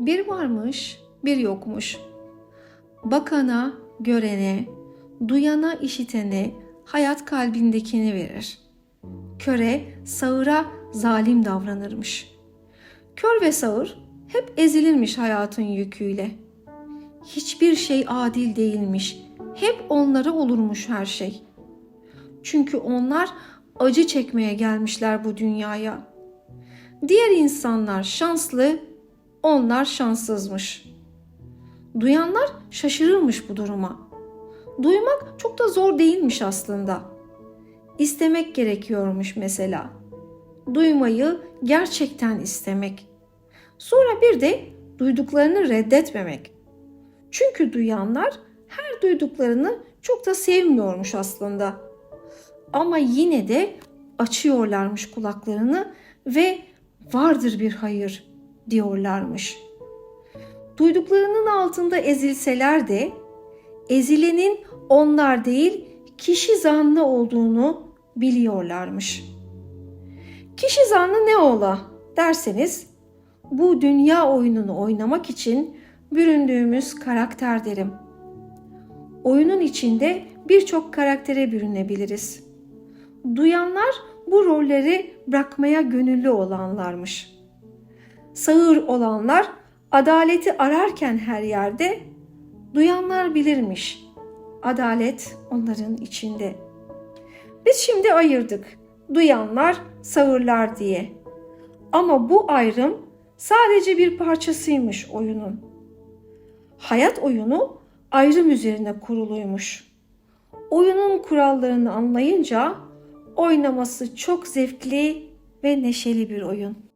Bir varmış, bir yokmuş. Bakana, görene, duyana, işitene hayat kalbindekini verir. Köre, sağıra zalim davranırmış. Kör ve sağır hep ezilirmiş hayatın yüküyle. Hiçbir şey adil değilmiş. Hep onlara olurmuş her şey. Çünkü onlar acı çekmeye gelmişler bu dünyaya. Diğer insanlar şanslı, onlar şanssızmış. Duyanlar şaşırırmış bu duruma. Duymak çok da zor değilmiş aslında. İstemek gerekiyormuş mesela. Duymayı gerçekten istemek. Sonra bir de duyduklarını reddetmemek. Çünkü duyanlar her duyduklarını çok da sevmiyormuş aslında. Ama yine de açıyorlarmış kulaklarını ve vardır bir hayır diyorlarmış. Duyduklarının altında ezilseler de ezilenin onlar değil kişi zannı olduğunu biliyorlarmış. Kişi zannı ne ola derseniz bu dünya oyununu oynamak için büründüğümüz karakter derim. Oyunun içinde birçok karaktere bürünebiliriz. Duyanlar bu rolleri bırakmaya gönüllü olanlarmış. Sağır olanlar adaleti ararken her yerde duyanlar bilirmiş. Adalet onların içinde. Biz şimdi ayırdık. Duyanlar, sağırlar diye. Ama bu ayrım sadece bir parçasıymış oyunun. Hayat oyunu ayrım üzerine kuruluymuş. Oyunun kurallarını anlayınca oynaması çok zevkli ve neşeli bir oyun.